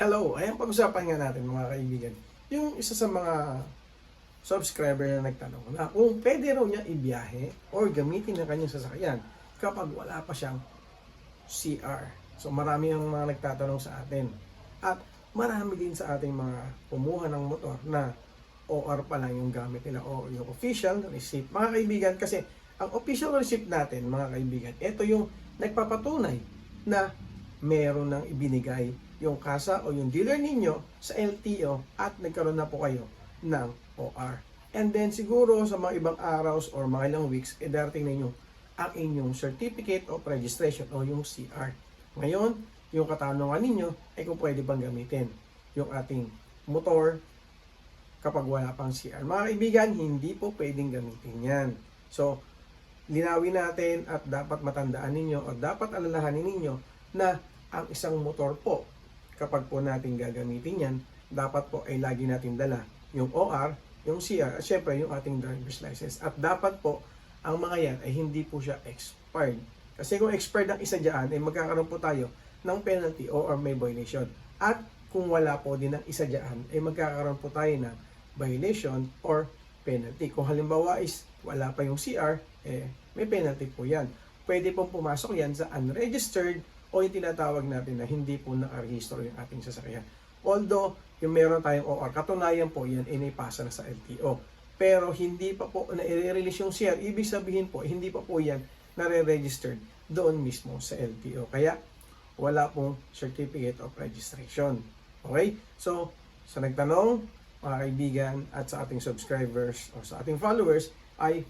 Hello! Ayan, pag-usapan nga natin mga kaibigan. Yung isa sa mga subscriber na nagtanong na kung pwede raw niya ibiyahe or gamitin ang kanyang sasakyan kapag wala pa siyang CR. So marami ang mga nagtatanong sa atin. At marami din sa ating mga kumuha ng motor na OR pa lang yung gamit nila o yung official receipt. Mga kaibigan, kasi ang official receipt natin, mga kaibigan, ito yung nagpapatunay na meron nang ibinigay yung kasa o yung dealer ninyo sa LTO at nagkaroon na po kayo ng OR. And then siguro sa mga ibang araws or mga ilang weeks, e darating ninyo ang inyong certificate of registration o yung CR. Ngayon, yung katanungan ninyo ay kung pwede bang gamitin yung ating motor kapag wala pang CR. Mga kaibigan, hindi po pwedeng gamitin yan. So, linawin natin at dapat matandaan ninyo o dapat alalahanin ninyo na ang isang motor po, kapag po natin gagamitin yan, dapat po ay lagi natin dala yung OR, yung CR, at syempre yung ating driver's license. At dapat po, ang mga yan ay hindi po siya expired. Kasi kung expired ang isa dyan, ay magkakaroon po tayo ng penalty or may violation. At kung wala po din ang isa dyan, ay magkakaroon po tayo ng violation or penalty. Kung halimbawa is wala pa yung CR, eh, may penalty po yan. Pwede pong pumasok yan sa unregistered o yung tinatawag natin na hindi po nakarehistro yung ating sasakyan. Although, yung meron tayong OR, katunayan po yan, inipasa na sa LTO. Pero hindi pa po na-release yung CR. Ibig sabihin po, hindi pa po yan nare-registered doon mismo sa LTO. Kaya, wala pong certificate of registration. Okay? So, sa nagtanong, mga kaibigan at sa ating subscribers o sa ating followers ay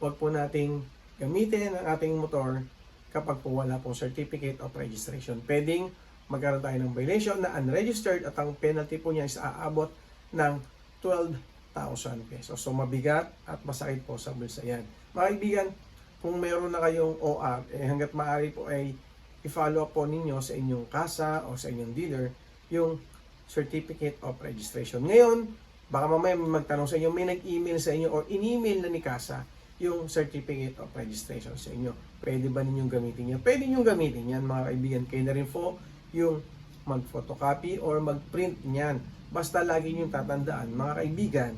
huwag po nating gamitin ang ating motor kapag po wala pong certificate of registration. Pwedeng magkaroon tayo ng violation na unregistered at ang penalty po niya is aabot ng 12,000 pesos. So mabigat at masakit po sa bulsa yan. Mga kaibigan, kung meron na kayong OR, eh, hanggat maaari po ay i-follow up po ninyo sa inyong kasa o sa inyong dealer yung certificate of registration. Ngayon, baka mamaya may magtanong sa inyo, may nag-email sa inyo or in-email na ni kasa yung certificate of registration sa inyo. Pwede ba ninyong gamitin yan? Pwede ninyong gamitin yan mga kaibigan. Kayo na rin po yung mag-photocopy or mag-print niyan. Basta lagi niyong tatandaan mga kaibigan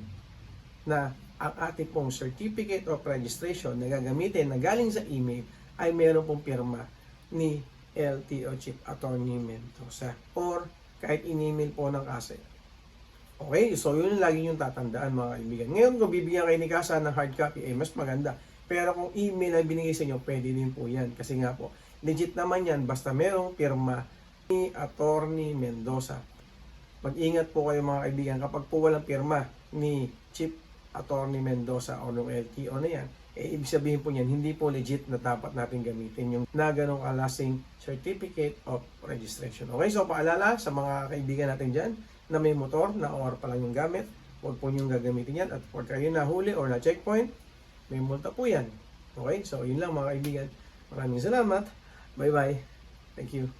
na ang ating pong certificate of registration na gagamitin na galing sa email ay meron pong pirma ni LTO Chief Attorney Mendoza or kahit in-email po ng kasa. Okay, so yun yung lagi yung tatandaan mga kaibigan. Ngayon, kung bibigyan kayo ni Kasa ng hard copy, eh, mas maganda. Pero kung email na binigay sa inyo, pwede din po yan. Kasi nga po, legit naman yan, basta merong pirma ni Attorney Mendoza. Mag-ingat po kayo mga kaibigan kapag po walang pirma ni Chief Attorney Mendoza o ng LTO na yan, eh, ibig sabihin po niyan, hindi po legit na dapat natin gamitin yung na ganong kalasing Certificate of Registration. Okay, so paalala sa mga kaibigan natin dyan na may motor na OR pa lang yung gamit, huwag po niyong gagamitin yan at pag kayo nahuli or na checkpoint, may multa po yan. Okay, so yun lang mga kaibigan. Maraming salamat. Bye-bye. Thank you.